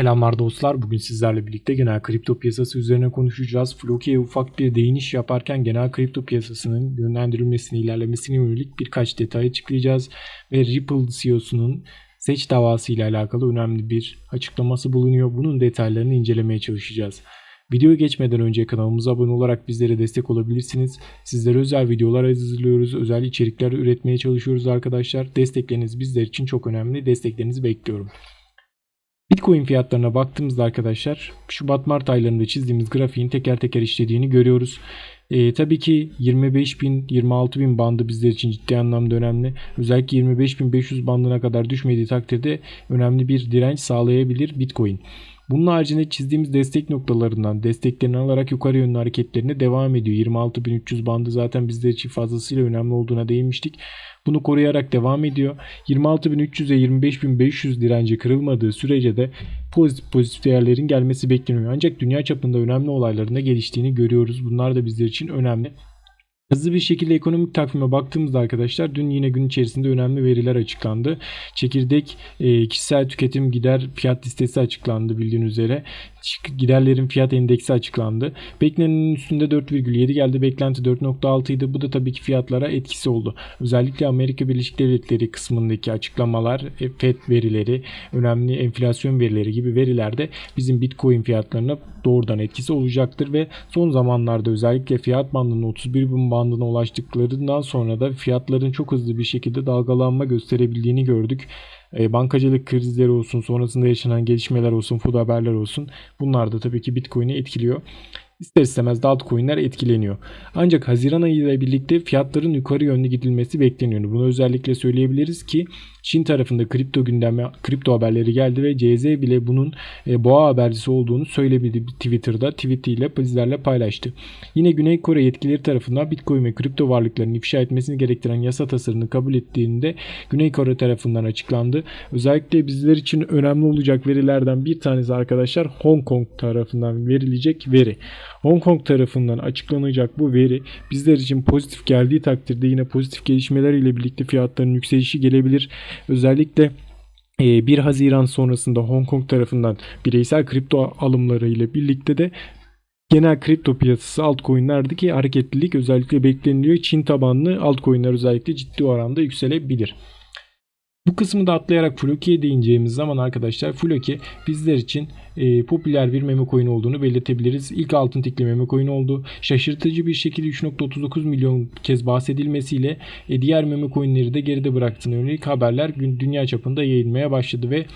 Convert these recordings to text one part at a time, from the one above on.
Selamlar dostlar. Bugün sizlerle birlikte genel kripto piyasası üzerine konuşacağız. Floki'ye ufak bir değiniş yaparken genel kripto piyasasının yönlendirilmesini, ilerlemesine yönelik birkaç detay açıklayacağız. Ve Ripple CEO'sunun seç davası ile alakalı önemli bir açıklaması bulunuyor. Bunun detaylarını incelemeye çalışacağız. Videoya geçmeden önce kanalımıza abone olarak bizlere destek olabilirsiniz. Sizlere özel videolar hazırlıyoruz, özel içerikler üretmeye çalışıyoruz arkadaşlar. Destekleriniz bizler için çok önemli. Desteklerinizi bekliyorum. Bitcoin fiyatlarına baktığımızda arkadaşlar Şubat-Mart aylarında çizdiğimiz grafiğin teker teker işlediğini görüyoruz. E, tabii ki 25 bin 26 bin bandı bizler için ciddi anlamda önemli. Özellikle 25 bin 500 bandına kadar düşmediği takdirde önemli bir direnç sağlayabilir Bitcoin. Bunun haricinde çizdiğimiz destek noktalarından desteklerini alarak yukarı yönlü hareketlerine devam ediyor. 26.300 bandı zaten bizler için fazlasıyla önemli olduğuna değinmiştik. Bunu koruyarak devam ediyor. 26.300'e 25.500 direnci kırılmadığı sürece de pozitif pozitif değerlerin gelmesi bekleniyor. Ancak dünya çapında önemli olayların geliştiğini görüyoruz. Bunlar da bizler için önemli. Hızlı bir şekilde ekonomik takvime baktığımızda arkadaşlar dün yine gün içerisinde önemli veriler açıklandı. Çekirdek e, kişisel tüketim gider fiyat listesi açıklandı bildiğiniz üzere. Giderlerin fiyat endeksi açıklandı. Beklenenin üstünde 4,7 geldi. Beklenti 4,6 idi. Bu da tabii ki fiyatlara etkisi oldu. Özellikle Amerika Birleşik Devletleri kısmındaki açıklamalar, e, FED verileri, önemli enflasyon verileri gibi verilerde bizim Bitcoin fiyatlarına doğrudan etkisi olacaktır ve son zamanlarda özellikle fiyat bandının 31 bin bandına ulaştıklarından sonra da fiyatların çok hızlı bir şekilde dalgalanma gösterebildiğini gördük. E, bankacılık krizleri olsun, sonrasında yaşanan gelişmeler olsun, food haberler olsun bunlar da tabii ki Bitcoin'i etkiliyor. İster istemez de altcoin'ler etkileniyor. Ancak Haziran ayı ile birlikte fiyatların yukarı yönlü gidilmesi bekleniyor. Bunu özellikle söyleyebiliriz ki Çin tarafında kripto gündeme, kripto haberleri geldi ve CZ bile bunun e, boğa habercisi olduğunu söylemedi Twitter'da tweetiyle bizlerle paylaştı. Yine Güney Kore yetkilileri tarafından Bitcoin ve kripto varlıklarını ifşa etmesini gerektiren yasa tasarını kabul ettiğinde Güney Kore tarafından açıklandı. Özellikle bizler için önemli olacak verilerden bir tanesi arkadaşlar Hong Kong tarafından verilecek veri. Hong Kong tarafından açıklanacak bu veri bizler için pozitif geldiği takdirde yine pozitif gelişmeler ile birlikte fiyatların yükselişi gelebilir. Özellikle 1 e, Haziran sonrasında Hong Kong tarafından bireysel kripto alımları ile birlikte de genel kripto piyasası altcoin'lerdeki hareketlilik özellikle bekleniliyor. Çin tabanlı altcoin'ler özellikle ciddi oranda yükselebilir. Bu kısmı da atlayarak Floki'ye değineceğimiz zaman arkadaşlar Floki bizler için e, popüler bir meme coin olduğunu belirtebiliriz. İlk altın tikli meme coin oldu. Şaşırtıcı bir şekilde 3.39 milyon kez bahsedilmesiyle e, diğer meme coinleri de geride bıraktığına yönelik haberler dünya çapında yayılmaya başladı ve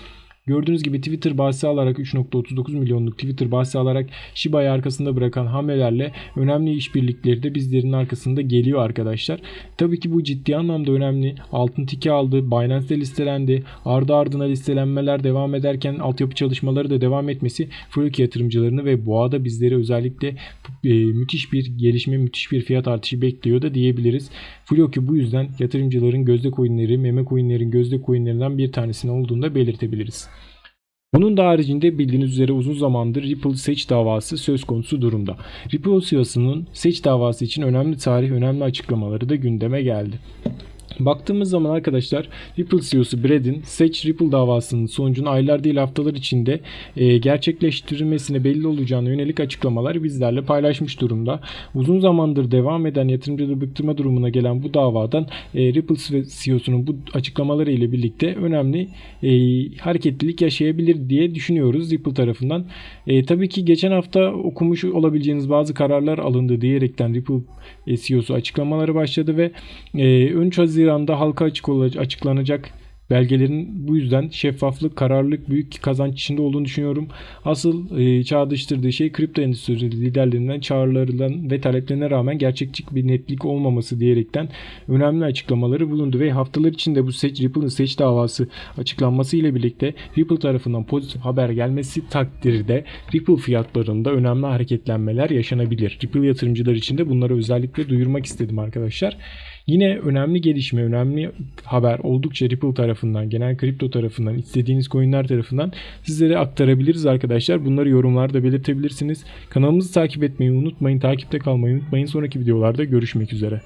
Gördüğünüz gibi Twitter bahsi alarak 3.39 milyonluk Twitter bahsi alarak Shiba'yı arkasında bırakan hamlelerle önemli işbirlikleri de bizlerin arkasında geliyor arkadaşlar. Tabii ki bu ciddi anlamda önemli. Altın tiki aldı. Binance'de listelendi. Ardı ardına listelenmeler devam ederken altyapı çalışmaları da devam etmesi Floki yatırımcılarını ve boğada bizleri özellikle e, müthiş bir gelişme, müthiş bir fiyat artışı bekliyor da diyebiliriz. Floki bu yüzden yatırımcıların gözde coinleri, meme coinlerin gözde coinlerinden bir tanesini olduğunu da belirtebiliriz. Bunun da haricinde bildiğiniz üzere uzun zamandır Ripple seç davası söz konusu durumda. Ripple CEO'sunun seç davası için önemli tarih, önemli açıklamaları da gündeme geldi. Baktığımız zaman arkadaşlar Ripple CEO'su Brad'in Seç Ripple davasının sonucunu aylar değil haftalar içinde e, gerçekleştirilmesine belli olacağına yönelik açıklamalar bizlerle paylaşmış durumda. Uzun zamandır devam eden yatırımcıları bıktırma durumuna gelen bu davadan e, Ripple CEO'sunun bu açıklamaları ile birlikte önemli e, hareketlilik yaşayabilir diye düşünüyoruz Ripple tarafından. E, tabii ki geçen hafta okumuş olabileceğiniz bazı kararlar alındı diyerekten Ripple e, CEO'su açıklamaları başladı ve e, 13 Haziran Haziran'da halka açık olacak, açıklanacak belgelerin bu yüzden şeffaflık, kararlılık büyük kazanç içinde olduğunu düşünüyorum. Asıl e, çağrıştırdığı şey kripto endüstrisi liderlerinden çağrılarından ve taleplerine rağmen gerçekçi bir netlik olmaması diyerekten önemli açıklamaları bulundu ve haftalar içinde bu seç Ripple'ın seç davası açıklanması ile birlikte Ripple tarafından pozitif haber gelmesi takdirde Ripple fiyatlarında önemli hareketlenmeler yaşanabilir. Ripple yatırımcılar için de bunları özellikle duyurmak istedim arkadaşlar. Yine önemli gelişme, önemli haber oldukça Ripple tarafından, genel kripto tarafından, istediğiniz coinler tarafından sizlere aktarabiliriz arkadaşlar. Bunları yorumlarda belirtebilirsiniz. Kanalımızı takip etmeyi unutmayın, takipte kalmayı unutmayın. Sonraki videolarda görüşmek üzere.